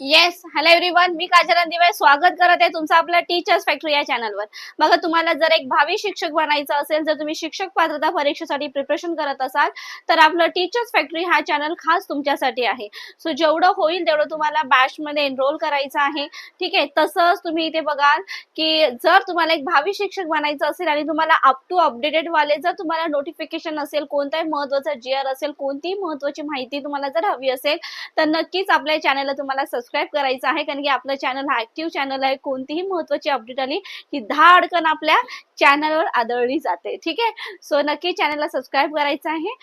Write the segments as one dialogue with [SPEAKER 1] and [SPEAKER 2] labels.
[SPEAKER 1] Yes hello everyone मी काजल दिवाय स्वागत करत आहे तुमचं आपल्या टीचर्स फॅक्टरी या चॅनलवर बघा तुम्हाला जर एक भावी शिक्षक बनायचं असेल जर तुम्ही शिक्षक पात्रता परीक्षेसाठी प्रिपरेशन करत असाल तर आपलं टीचर्स फॅक्टरी हा चॅनल खास तुमच्यासाठी आहे. सो जेवढं होईल तेवढं तुम्हाला बॅच मध्ये एनरोल करायचं आहे. ठीक आहे? तसंच तुम्ही इथे बघाल की जर तुम्हाला एक भावी शिक्षक बनायचं असेल आणि तुम्हाला अप टू अपडेटेड वाले जर तुम्हाला नोटिफिकेशन असेल कोणताही महत्त्वाचा जी आर असेल कोणतीही महत्वाची माहिती तुम्हाला जर हवी असेल तर नक्कीच आपल्या चॅनलला तुम्हाला सबस्क्राईब करायचं आहे कारण की आपलं चॅनल हा ऍक्टिव्ह चॅनल आहे. कोणतीही महत्वाची अपडेट आली की दहा अडकण आपल्या चॅनलवर आदळली जाते. ठीक आहे? सो नक्की चॅनलला सबस्क्राईब करायचं आहे.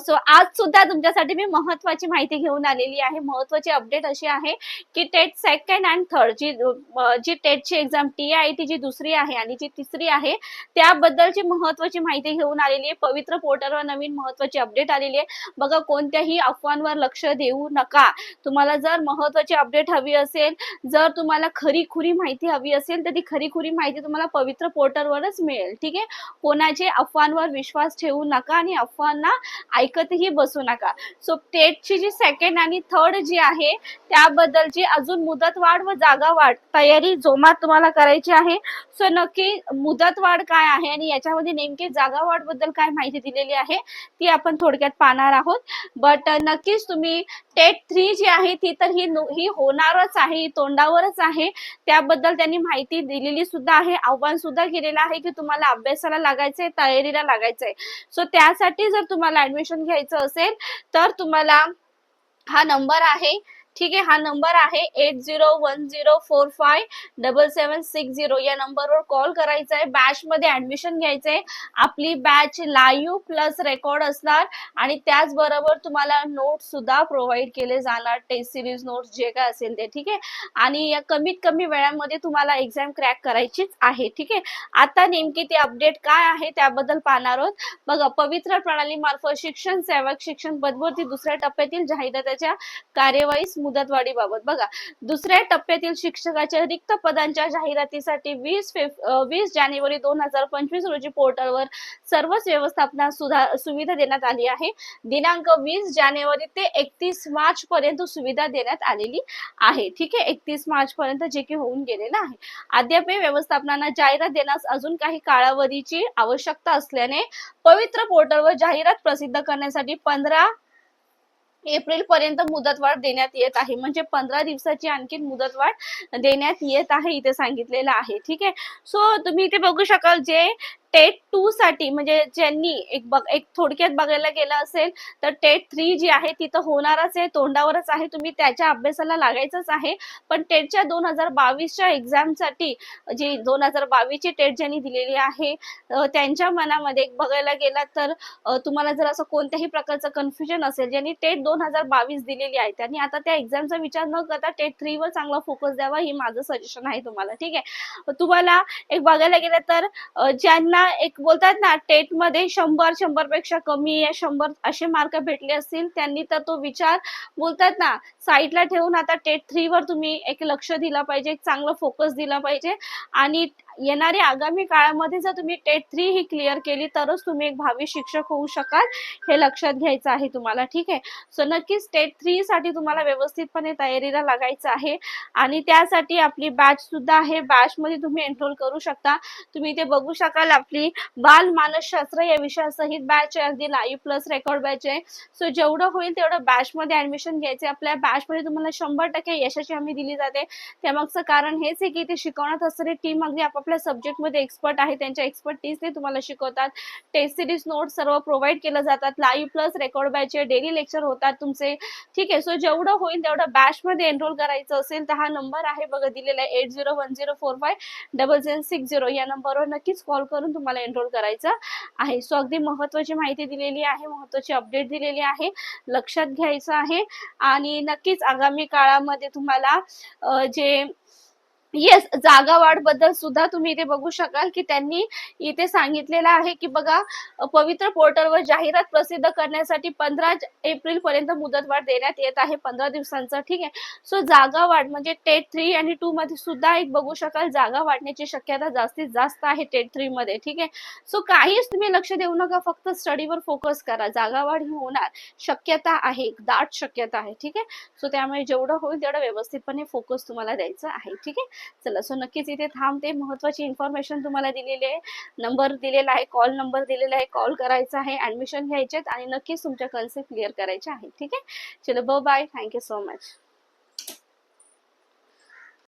[SPEAKER 1] सो आज सुद्धा तुमच्यासाठी मी महत्वाची माहिती घेऊन आलेली आहे. महत्वाची अपडेट अशी आहे की टेट सेकंड अँड थर्ड जी जी टेटची एक्झाम टी आय टी जी दुसरी आहे आणि जी तिसरी आहे त्याबद्दलची महत्वाची माहिती घेऊन आलेली आहे. पवित्र पोर्टलवर नवीन महत्वाची अपडेट आलेली आहे. बघा कोणत्याही अफवांवर लक्ष देऊ नका. तुम्हाला जर महत्वाची अपडेट हवी असेल जर तुम्हाला खरी खुरी माहिती हवी असेल तर ती खरी खुरी माहिती तुम्हाला पवित्र पोर्टलवरच मिळेल ठीक आहे? कोणाचे अफवांवर विश्वास ठेवू नका आणि अफवांना ऐकतही बसू नका. सो टेटची जी सेकंड आणि थर्ड जी आहे त्याबद्दलची अजून मुदतवाढ व जागा वाढ तयारी जोमात तुम्हाला करायची आहे. सो नक्की मुदतवाढ काय आहे आणि याच्यामध्ये नेमकी जागा वाढबद्दल काय माहिती दिलेली आहे ती आपण थोडक्यात पाहणार आहोत. बट नक्कीच तुम्ही टेट थ्री जी आहे ती तर ही ही होणारच आहे तोंडावरच आहे. त्याबद्दल त्यांनी माहिती दिलेली सुद्धा आहे. आव्हान सुद्धा केलेलं आहे की तुम्हाला अभ्यासाला लागायचंय तयारीला लागायचंय. सो त्यासाठी जर तुम्हाला ऍडमिशन घ्यायचं असेल तर तुम्हाला हा नंबर आहे. ठीक आहे हा नंबर आहे eight zero one zero four five double seven six zero या नंबरवर कॉल करायचा आहे. बॅच मध्ये ऍडमिशन आहे आपली बॅच लाईव्ह प्लस रेकॉर्ड असणार. आणि त्याचबरोबर तुम्हाला नोट सुद्धा प्रोव्हाइड केले जाणार. टेस्ट सिरीज नोट्स जे काय असेल ते ठीक आहे? आणि या कमीत कमी वेळामध्ये तुम्हाला एक्झाम क्रॅक करायचीच आहे ठीक आहे? आता नेमकी ती अपडेट काय आहे त्याबद्दल पाहणार आहोत. बघा पवित्र प्रणाली मार्फत शिक्षण सेवक शिक्षण पदवरती दुसऱ्या टप्प्यातील जाहिरातीच्या कार्यवाहीस मुदतवाढीबाबत बघा दुसऱ्या टप्प्यातील शिक्षकाच्या रिक्त पदांच्या जाहिरातीसाठी वीस वीस जानेवारी दोन हजार पंचवीस रोजी पोर्टलवर सर्वच व्यवस्थापना सुधा सुविधा देण्यात आली आहे. दिनांक वीस जानेवारी ते एकतीस मार्च पर्यंत सुविधा देण्यात आलेली आहे. ठीक आहे? एकतीस मार्च पर्यंत जे की होऊन गेलेलं आहे. अद्याप व्यवस्थापनांना जाहिरात देण्यास अजून काही कालावधीची आवश्यकता असल्याने पवित्र पोर्टलवर जाहिरात प्रसिद्ध करण्यासाठी पंधरा एप्रिल पर्यंत मुदतवाढ देण्यात येत आहे. म्हणजे पंधरा दिवसाची आणखी मुदतवाढ देण्यात येत आहे इथे सांगितलेलं आहे. ठीक आहे? सो तुम्ही इथे बघू शकाल जे टेट टू साठी म्हणजे ज्यांनी एक बघ एक थोडक्यात बघायला गेलं असेल तर टेट थ्री जी आहे ती तर होणारच आहे तोंडावरच आहे तुम्ही त्याच्या अभ्यासाला लागायचंच आहे. पण टेटच्या दोन हजार बावीसच्या एक्झामसाठी जी दोन हजार बावीसची टेट ज्यांनी दिलेली आहे त्यांच्या मनामध्ये एक बघायला गेला तर तुम्हाला जर असं कोणत्याही प्रकारचं कन्फ्युजन असेल ज्यांनी टेट दोन हजार बावीस दिलेली आहे त्यांनी आता त्या एक्झामचा विचार न करता टेट थ्रीवर चांगला फोकस द्यावा हे माझं सजेशन आहे तुम्हाला ठीक आहे? तुम्हाला एक बघायला गेलं तर ज्यांना ज्यांना एक बोलतात ना टेटमध्ये शंभर शंभरपेक्षा कमी या शंभर असे मार्क भेटले असतील त्यांनी तर तो विचार बोलतात ना साईडला ठेवून आता टेट थ्री वर तुम्ही एक लक्ष दिला पाहिजे एक चांगला फोकस दिला पाहिजे. आणि येणाऱ्या आगामी काळामध्ये जर तुम्ही टेट थ्री ही क्लिअर केली तरच तुम्ही एक भावी शिक्षक होऊ शकाल हे लक्षात घ्यायचं आहे तुम्हाला ठीक आहे? सो नक्कीच टेट थ्री साठी तुम्हाला व्यवस्थितपणे तयारीला लागायचं आहे आणि त्यासाठी आपली बॅच सुद्धा आहे. बॅच मध्ये तुम्ही एनरोल करू शकता. तुम्ही इथे बघू शकाल आपली बाल मानसशास्त्र या विषयासहित बॅच आहे. अगदी लाईव्ह प्लस रेकॉर्ड बॅच आहे. सो जेवढं होईल तेवढं बॅच मध्ये ऍडमिशन घ्यायचे आपल्या बॅच मध्ये तुम्हाला शंभर टक्के यशाची हमी दिली जाते. त्यामागचं कारण हेच आहे की ते शिकवण्यात असणारी टीम अगदी आपापल्या सब्जेक्टमध्ये एक्सपर्ट आहे त्यांच्या एक्सपर्टीजने तुम्हाला शिकवतात. टेस्ट सिरीज नोट सर्व प्रोव्हाइड केलं जातात. लाईव्ह प्लस रेकॉर्ड बॅचचे डेली लेक्चर होतात तुमचे. ठीक आहे सो जेवढं होईल तेवढं बॅचमध्ये एनरोल करायचं असेल तर हा नंबर आहे बघा दिलेला आहे eight zero one zero four five double seven six zero या नंबरवर नक्कीच कॉल करून तुम्हाला एनरोल करायचं आहे. सो अगदी महत्वाची माहिती दिलेली आहे महत्वाची अपडेट दिलेली आहे. लक्षात घ्यायचं आहे. आणि नक्कीच आगामी काळामध्ये तुम्हाला जे येस जागा वाढबद्दल सुद्धा तुम्ही इथे बघू शकाल की त्यांनी इथे सांगितलेलं आहे की बघा पवित्र पोर्टलवर जाहिरात प्रसिद्ध करण्यासाठी पंधरा एप्रिल पर्यंत मुदतवाढ देण्यात येत आहे. पंधरा दिवसांचा ठीक आहे. सो जागा वाढ म्हणजे टेट थ्री आणि टू मध्ये सुद्धा एक बघू शकाल जागा वाढण्याची शक्यता जास्तीत जास्त आहे टेट थ्री मध्ये ठीक आहे. सो काहीच तुम्ही लक्ष देऊ नका फक्त स्टडीवर फोकस करा. जागा वाढ ही होणार शक्यता आहे दाट शक्यता आहे ठीक आहे. सो त्यामुळे जेवढं होईल तेवढं व्यवस्थितपणे फोकस तुम्हाला द्यायचा आहे ठीक आहे. चला सो नक्कीच इथे थांबते महत्वाची इन्फॉर्मेशन तुम्हाला दिलेली आहे. नंबर दिलेला आहे कॉल नंबर दिलेला आहे कॉल करायचा आहे ऍडमिशन घ्यायचे आणि नक्कीच तुमच्या कन्सेप्ट क्लिअर करायचे आहे. ठीक आहे? चलो बाय थँक्यू सो मच